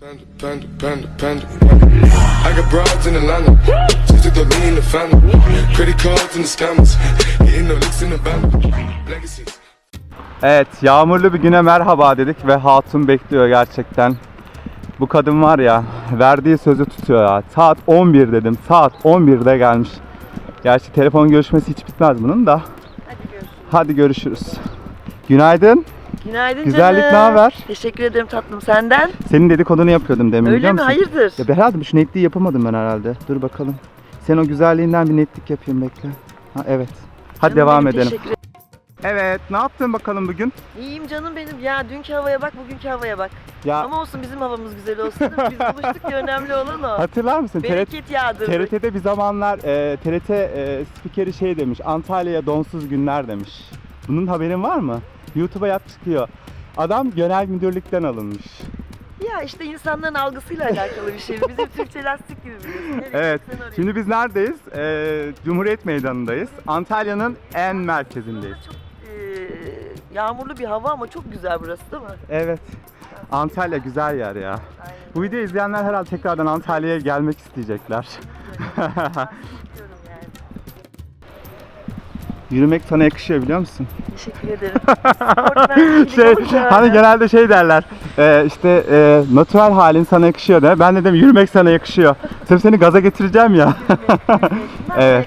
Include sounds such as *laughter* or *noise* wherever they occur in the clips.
Panda, panda, panda, panda. I got broads in Atlanta. Just to throw me in the family. Credit cards and the scammers. Hitting the licks in the band. Legacies. Evet, yağmurlu bir güne merhaba dedik ve hatun bekliyor gerçekten. Bu kadın var ya, verdiği sözü tutuyor ya. Saat 11 dedim, saat 11'de gelmiş. Gerçi telefon görüşmesi hiç bitmez bunun da. Hadi görüşürüz. Hadi görüşürüz. Günaydın. Günaydın Güzellik, canım. ne haber? Teşekkür ederim tatlım senden. Senin dedikodunu yapıyordum demin Öyle biliyor mi? musun? Hayırdır? Ya herhalde şu netliği yapamadım ben herhalde. Dur bakalım. Sen o güzelliğinden bir netlik yapayım bekle. Ha evet. Hadi Canım devam benim, edelim. Teşekkür Evet, ne yaptın bakalım bugün? İyiyim canım benim. Ya dünkü havaya bak, bugünkü havaya bak. Ya Ama olsun bizim havamız güzel olsun. değil mi? Biz buluştuk ya önemli olan o. hatırlar mısın? TRT Bereket yağdırdık. TRT'de bir zamanlar e, TRT e, spikeri şey demiş. Antalya'ya donsuz günler demiş. Bunun haberin var mı? YouTube'a yap çıkıyor. Adam genel müdürlükten alınmış. Ya işte insanların algısıyla alakalı bir şey. Bizim Türkçe lastik gibi biliyorsun. Evet. Şimdi biz neredeyiz? E, Cumhuriyet Meydanı'ndayız. Antalya'nın en merkezindeyiz. Çok e, yağmurlu bir hava ama çok güzel burası değil mi? Evet. Antalya güzel yer ya. Aynen. Bu videoyu izleyenler herhalde tekrardan Antalya'ya gelmek isteyecekler. *laughs* Yürümek sana yakışıyor biliyor musun? Teşekkür ederim. *laughs* Şey, hani genelde şey derler. E, işte e, natürel halin sana yakışıyor de. Ben de dedim yürümek sana yakışıyor. Sırf seni gaza getireceğim ya. *laughs* Evet.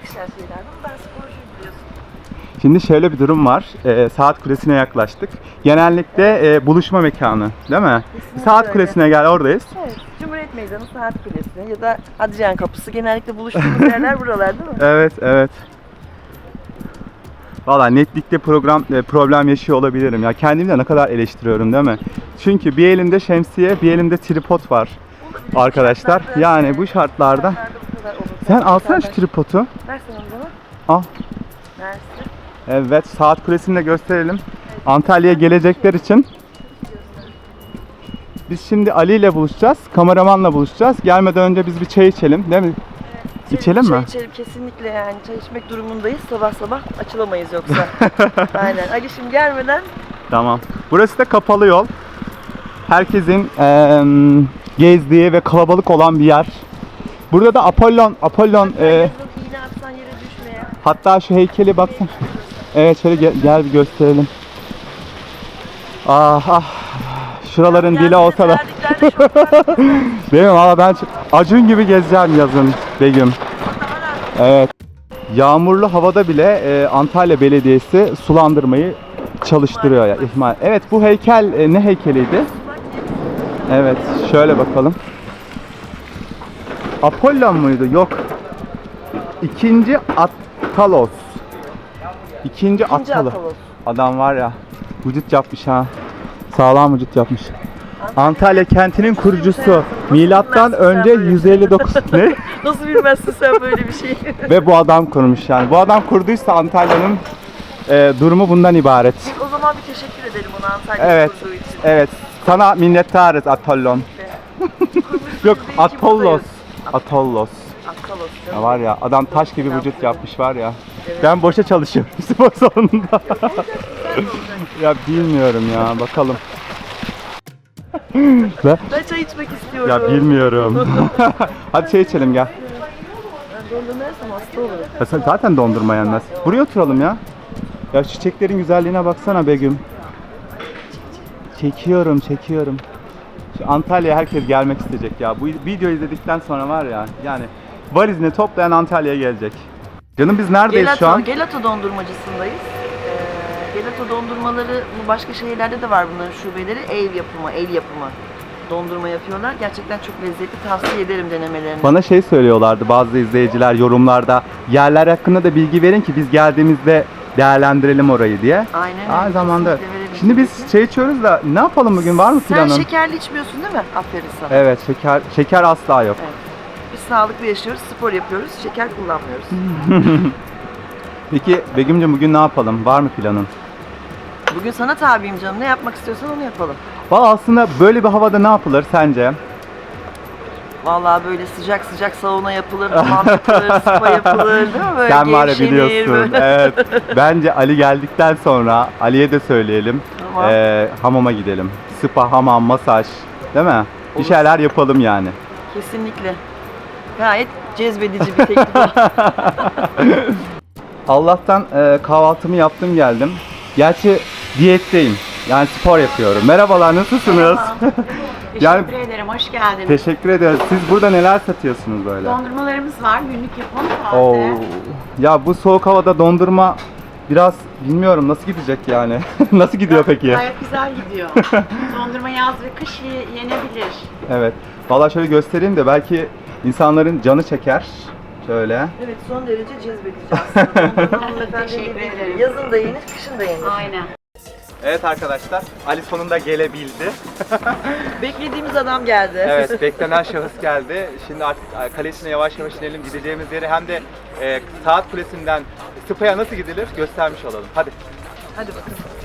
Şimdi şöyle bir durum var. E, saat kulesine yaklaştık. Genellikle e, buluşma mekanı, değil mi? Kesinlikle Saat öyle. kulesine gel oradayız. Evet. Cumhuriyet Meydanı, Saat Kulesi ya da Hadrian Kapısı genellikle buluştuğumuz yerler buralar değil mi? Evet, evet. Valla netlikte program e, problem yaşıyor olabilirim ya. Kendimi de ne kadar eleştiriyorum değil mi? Çünkü bir elimde şemsiye, bir elimde tripod var. Arkadaşlar, yani bu şartlarda sen alsana şu tripodu. Versene onu bana. Al. Versin. Evet, saat kulesini de gösterelim. Antalya'ya gelecekler için. Biz şimdi Ali ile buluşacağız, kameramanla buluşacağız. Gelmeden önce biz bir çay içelim, değil mi? İçelim çay mi? içelim kesinlikle yani. Çay içmek durumundayız. Sabah sabah açılamayız yoksa. *laughs* Aynen. Alişim gelmeden Tamam. Burası da kapalı yol. Herkesin eee, gezdiği ve kalabalık olan bir yer. Burada da Apollon, Apollon eee, yazın iğne atsan yere düşmeye. hatta şu heykeli baksana. Evet şöyle gel, gel bir gösterelim. Ah ah. Şuraların dili olsa da. Değil mi? Valla ben Acun gibi gezeceğim yazın Begüm. Evet. Yağmurlu havada bile e, Antalya Belediyesi sulandırmayı çalıştırıyor ya ihmal. Evet bu heykel e, ne heykeliydi? Evet şöyle bakalım. Apollon muydu? Yok. İkinci Attalos. İkinci, İkinci Attalos. Atalos. Adam var ya vücut yapmış ha. Sağlam vücut yapmış. Antalya kentinin kurucusu. Milattan önce 159 ne? Nasıl bilmezsin sen böyle bir şeyi? *laughs* Ve bu adam kurmuş yani. Bu adam kurduysa Antalya'nın e, durumu bundan ibaret. o zaman bir teşekkür edelim ona Antalya'da Evet. kurduğu için. Evet. Sana minnettarız Apollon. Yok Atollos. Atollos. Akalos. Ya var ya adam taş gibi vücut yapmış var ya. Ben boşa çalışıyorum *laughs* spor salonunda. *laughs* ya bilmiyorum ya bakalım. ben, Ben çay içmek istiyorum. ya bilmiyorum. *laughs* Hadi şey içelim gel. Ben dondurma yersem hasta olurum. Ya sen zaten dondurma yenmez. Buraya oturalım ya. Ya çiçeklerin güzelliğine baksana Begüm. Çekiyorum, çekiyorum. Şu Antalya'ya herkes gelmek isteyecek ya. Bu videoyu izledikten sonra var ya yani valizini toplayan Antalya'ya gelecek. Canım biz neredeyiz Gelato, şu an? Gelato dondurmacısındayız. Gelato dondurmaları bu başka şehirlerde de var bunların şubeleri. Ev yapımı, el yapımı dondurma yapıyorlar. Gerçekten çok lezzetli. Tavsiye ederim denemelerini. Bana şey söylüyorlardı bazı izleyiciler yorumlarda. Yerler hakkında da bilgi verin ki biz geldiğimizde değerlendirelim orayı diye. Aynen Aynı zamanda. Şimdi biz şey içiyoruz da ne yapalım bugün var mı Sen planın? şekerli içmiyorsun değil mi? Aferin sana. Evet şeker şeker asla yok. Biz sağlıklı yaşıyoruz, spor yapıyoruz, şeker kullanmıyoruz. *laughs* Peki Begüm'cüm bugün ne yapalım? Var mı planın? Bugün sana tabiyim canım. Ne yapmak istiyorsan onu yapalım. Valla aslında böyle bir havada ne yapılır sence? Vallahi böyle sıcak sıcak sauna yapılır, hamam yapılır, *laughs* spa yapılır değil mi? Böyle Sen var ya gevşenir, biliyorsun. böyle. Evet. *laughs* Bence Ali geldikten sonra Ali'ye de söyleyelim. Tamam. Ee, hamama gidelim. Spa, hamam, masaj. Değil mi? Bir şeyler yapalım yani. Kesinlikle. Gayet cezbedici bir teklif. *laughs* Allah'tan e, kahvaltımı yaptım geldim. Gerçi diyetteyim. Yani spor yapıyorum. Merhabalar nasılsınız? *laughs* Yani- Teşekkür ederim, hoş geldiniz. Teşekkür ederim. Siz burada neler satıyorsunuz böyle? Dondurmalarımız var, günlük yapım taze. Oo. Ya bu soğuk havada dondurma biraz bilmiyorum nasıl gidecek yani. *laughs* nasıl gidiyor peki? Gayet güzel gidiyor. *laughs* Dondurma yaz ve kış ye- yenebilir. Evet. Vallahi şöyle göstereyim de belki insanların canı çeker. Şöyle. evet son derece cezbedici aslında. Dondurma Teşekkür ederim. Yazın da yenir, kışın da yenir. Aynen. Evet arkadaşlar, Ali sonunda gelebildi. *laughs* Beklediğimiz adam geldi. Evet, beklenen şahıs geldi. Şimdi artık e, kale içine yavaş yavaş inelim. Gideceğimiz yeri hem de e, saat kulesinden Spa'ya nasıl gidilir göstermiş olalım. Hadi. Hadi bakalım.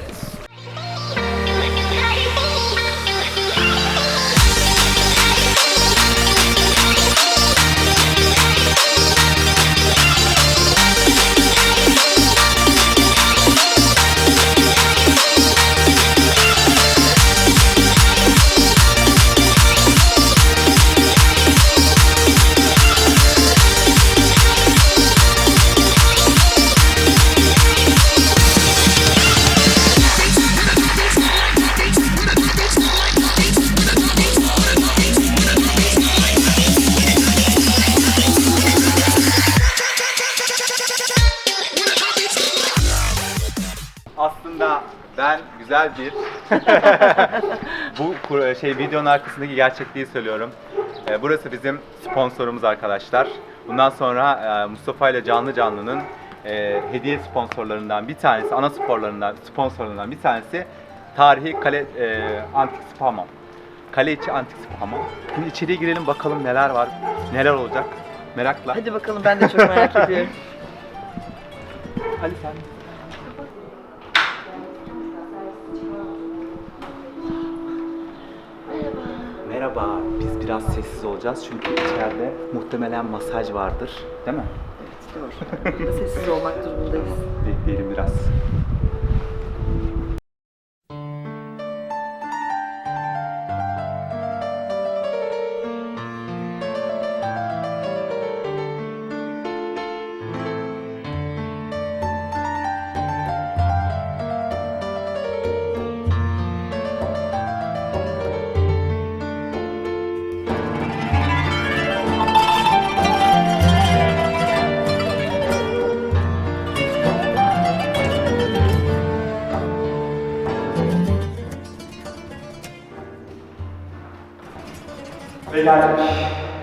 Güzel bir *laughs* bu şey videonun arkasındaki gerçekliği söylüyorum. E, Burası bizim sponsorumuz arkadaşlar. Bundan sonra e, Mustafa ile Canlı Canlı'nın e, hediye sponsorlarından bir tanesi, ana sporlarından sponsorlarından bir tanesi tarihi kale e, antik spa hamam. Kale içi antik spa hamam. Şimdi içeriye girelim bakalım neler var, neler olacak. Merakla. Hadi bakalım ben de çok merak *laughs* ediyorum. Ali sen. biraz sessiz olacağız çünkü içeride muhtemelen masaj vardır. Değil mi? Doğru. Burada sessiz olmak durumundayız. Bekleyelim biraz. Geldik.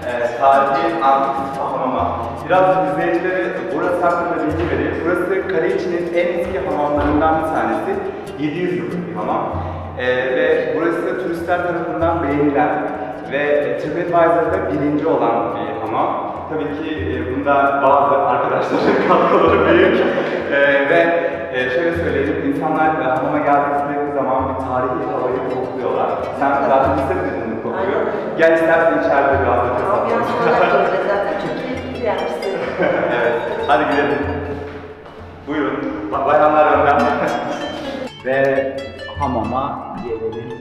Ee, tarihi antik hamama. Biraz izleyicilere burası hakkında bilgi vereyim. Burası kale içinin en eski hamamlarından bir tanesi. 700 yıllık bir hamam. Ee, ve burası turistler tarafından beğenilen ve TripAdvisor'da birinci olan bir hamam. Tabii ki e, bunda bazı arkadaşların *laughs* katkıları büyük. Ee, ve e, şöyle söyleyeyim, insanlar e, hamama geldikleri zaman bir tarihi havayı kokluyorlar. Sen zaten hissetmedin mi kokuyor? Gel istersen içeride biraz da Ambiyans olarak da öyle zaten çok keyifli bir *laughs* evet, hadi gidelim. Buyurun, Ba- bayanlar önden. *laughs* Ve hamama gelelim.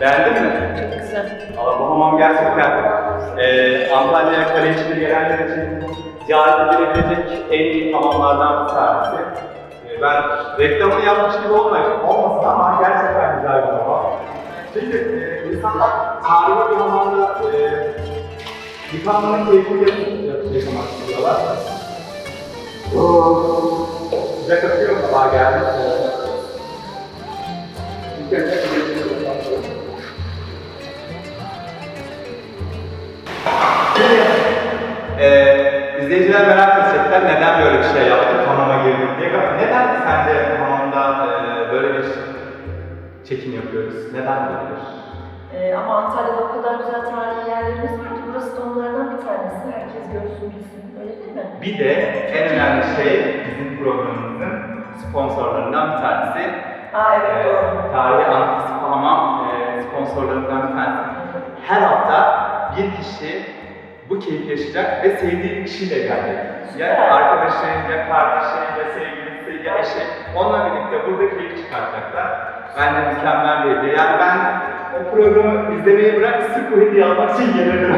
Beğendin mi? Çok güzel. Valla bu hamam gerçekten eee Antalya kale içine gelenler için ziyaret edilebilecek en iyi hamamlardan bir tanesi. Eee, ben reklamını yapmış gibi olmayayım, olmasın ama gerçekten. Çünkü eee, insanlar tarihi bir hamamda eee yıkanmanın keyfini yaşamak istiyorlar. Sıcak akıyor mu? Daha geldi. İlk önce izleyiciler merak edecekler neden böyle bir şey yaptık, çekim yapıyoruz? Neden böyle bir? Ee, ama Antalya'da o kadar güzel tarihi yerlerimiz var ki burası da onlardan bir tanesi. Herkes görsün bilsin. Öyle değil mi? Bir de en önemli şey bizim programımızın sponsorlarından bir tanesi. Aa evet Ee, doğru. Tarihi Antik Hamam e, sponsorlarından bir tanesi. Her hafta bir kişi bu keyfi yaşayacak ve sevdiği kişiyle gelecek. Ya Süper. arkadaşı, ya kardeşi, ya sevgilisi, ya eşi. Onunla birlikte burada keyif çıkartacaklar. Bence mükemmel bir hediye. Yani ben o programı izlemeyi bırak sırf bu hediye almak için gelirdim.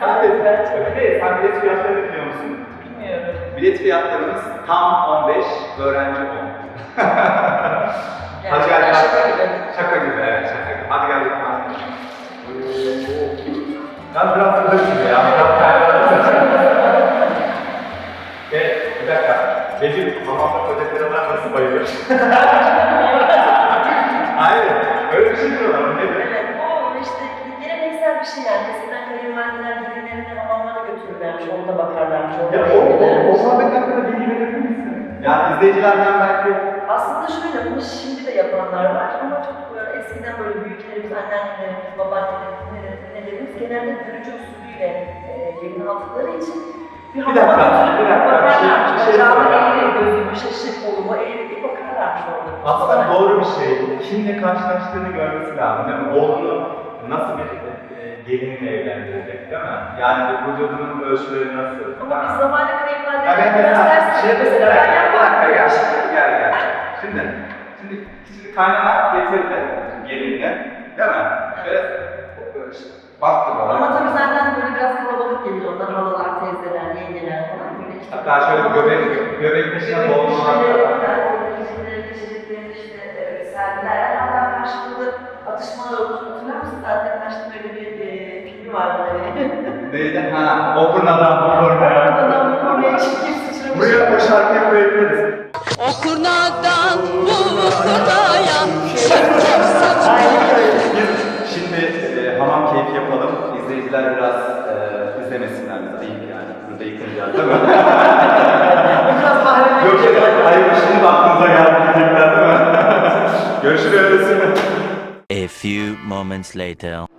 Sadece evet, sen bilet fiyatlarını biliyor musun? Bilmiyorum. Bilet fiyatlarımız tam 15, öğrenci 10. Hadi gel. Şaka gibi. Şaka gibi, evet şaka gibi. Hadi gel lütfen. Ben biraz da böyle ya. Biraz Ve bir dakika. Becim, mamamda kocaklere var nasıl bayılır? *laughs* Hayır, öyle bir şey diyorlar. Nedir? Evet, o işte geleneksel bir şey yani. Eskiden kayınvalideler gelinlerini hamamlara orada bakarlarmış, orada Ya o, o, o muhabbet hakkında bilgi verebilir misin? Yani izleyicilerden belki Aslında şöyle, bunu şimdi de yapanlar var ama çok eskiden böyle büyüklerimiz, anneannelerimiz, babaannelerimiz, nelerimiz, genelde görücü usulüyle e, gelin aldıkları için bir Bir dakika, bir dakika, bir şey- bir şey soracağım. gözümü şaşık, kolumu eğri diye bakarlarmış orada. aslında doğru bir şey. Kimle karşılaştığını görmesi lazım mi? Oğlunu nasıl bir gelinle evlendirecek değil mi? Yani vücudunun ölçüleri nasıl? Ama biz zamanla Ya ben kayınvalideler mesela, şey mesela ben dakika gel, gel gel. Şimdi, şimdi, şimdi kaynana getirdi gelinle, değil mi? Böyle, böyle baktı bana. Ama tabii zaten böyle biraz kalabalık gelir onlar, halalar, teyzeler, yengeler falan böyle işte. Hatta şöyle göbek, göbek dışına dolmalar falan. işte e, sergiler. Hatta karşılıklı atışmalar olur. Hatırlar mısın? Zaten Naş'ın öyle Neydi? Ha, o kurnadan bu kurnaya. Adam konuya çekip sıçramış. Buraya o şarkıyı koyabiliriz. O kurnadan bu kurnaya Biz şimdi e, hamam keyfi yapalım. İzleyiciler biraz e, izlemesinler bizi. Ayıp yani. Burada yıkılacağız değil mi? Biraz mahreme Yok yok. Hayır şimdi de aklınıza geldi diyecekler değil mi? *laughs* Görüşürüz. A few moments later.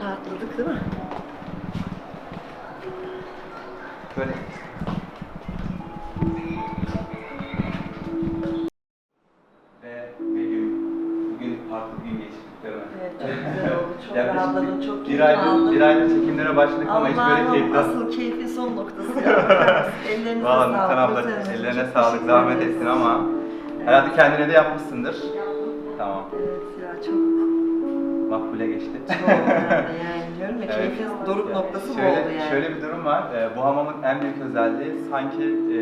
Rahatladık değil mi? Böyle. Ve Begüm, bugün farklı bir gün geçirdik değil mi? Evet, çok güzel oldu. Çok Ya biz rahatladım, çok bir keyif aydır, aldım. bir aydır çekimlere başladık ama hiç böyle Allah'ım keyifli asıl keyfin son noktası ya. *laughs* Ellerinize Valla sağlık. Nurten abla lütfen. ellerine Çok sağlık, teşekkür zahmet ederiz. ettin ama herhalde kendine de yapmışsındır. Tamam. Evet ya çok Makbule geçti. çok yani, diyorum ya *laughs* Evet. keyfin doruk noktası bu şöyle, oldu yani. Şöyle bir durum var. Ee, bu hamamın en büyük özelliği sanki e,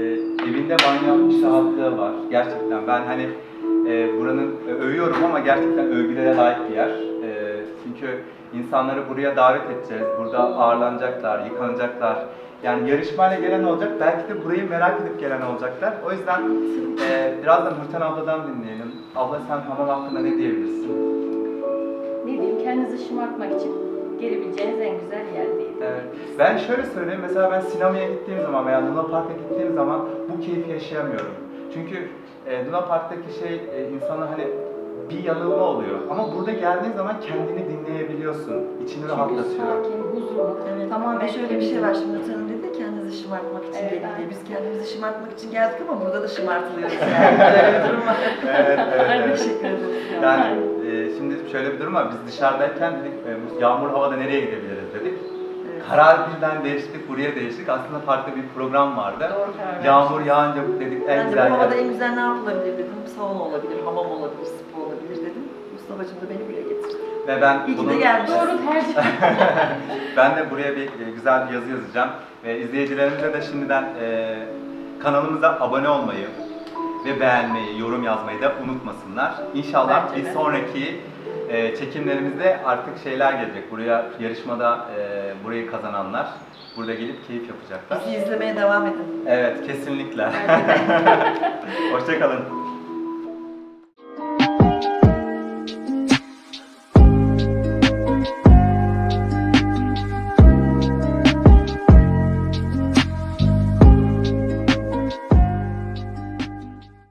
evinde banyo yapmış rahatlığı var. Gerçekten ben hani e, buranın e, övüyorum ama gerçekten övgülere layık bir yer. E, çünkü insanları buraya davet edeceğiz. Burada ağırlanacaklar, yıkanacaklar. Yani yarışmayla gelen olacak, belki de burayı merak edip gelen olacaklar. O yüzden e, biraz da Nurten abladan dinleyelim. Abla sen hamam hakkında ne diyebilirsin? Kendinizi şımartmak için gelebileceğiniz en güzel yer değil. Evet. Ben şöyle söyleyeyim, mesela ben sinemaya gittiğim zaman veya Luna Park'a gittiğim zaman bu keyfi yaşayamıyorum. Çünkü e, Luna Park'taki şey e, insana hani bir yanılma oluyor. Ama burada geldiğin zaman kendini dinleyebiliyorsun. İçini Çünkü rahatlatıyor. sakin, huzurlu, Evet, tamamen de şöyle bir şey var şimdi Tanrım dedi ya, kendinizi şımartmak için Evet, aynen. Biz kendimizi şımartmak için geldik ama burada da şımartılıyoruz *laughs* yani. Böyle bir durum var. Evet, evet, evet. Teşekkür ederim. Yani şimdi şöyle bir durum var. Biz dışarıdayken dedik e, bu yağmur havada nereye gidebiliriz dedik. Evet. Karar birden değiştik, buraya değiştik. Aslında farklı bir program vardı. Doğru karar Yağmur yağınca dedik en Ben de güzel bu havada yer. en güzel ne yapılabilir dedim. Sauna olabilir, hamam olabilir, spa olabilir dedim. Mustafa'cığım da beni buraya getirdi. Ve ben İyi bunu de gelmişiz. Doğru tercih. *laughs* ben de buraya bir güzel bir yazı yazacağım ve izleyicilerimize de şimdiden e, kanalımıza abone olmayı ve beğenmeyi, yorum yazmayı da unutmasınlar. İnşallah Bence bir de. sonraki e, çekimlerimizde artık şeyler gelecek. Buraya yarışmada e, burayı kazananlar burada gelip keyif yapacaklar. Bizi izlemeye devam edin. Evet, kesinlikle. *laughs* Hoşçakalın.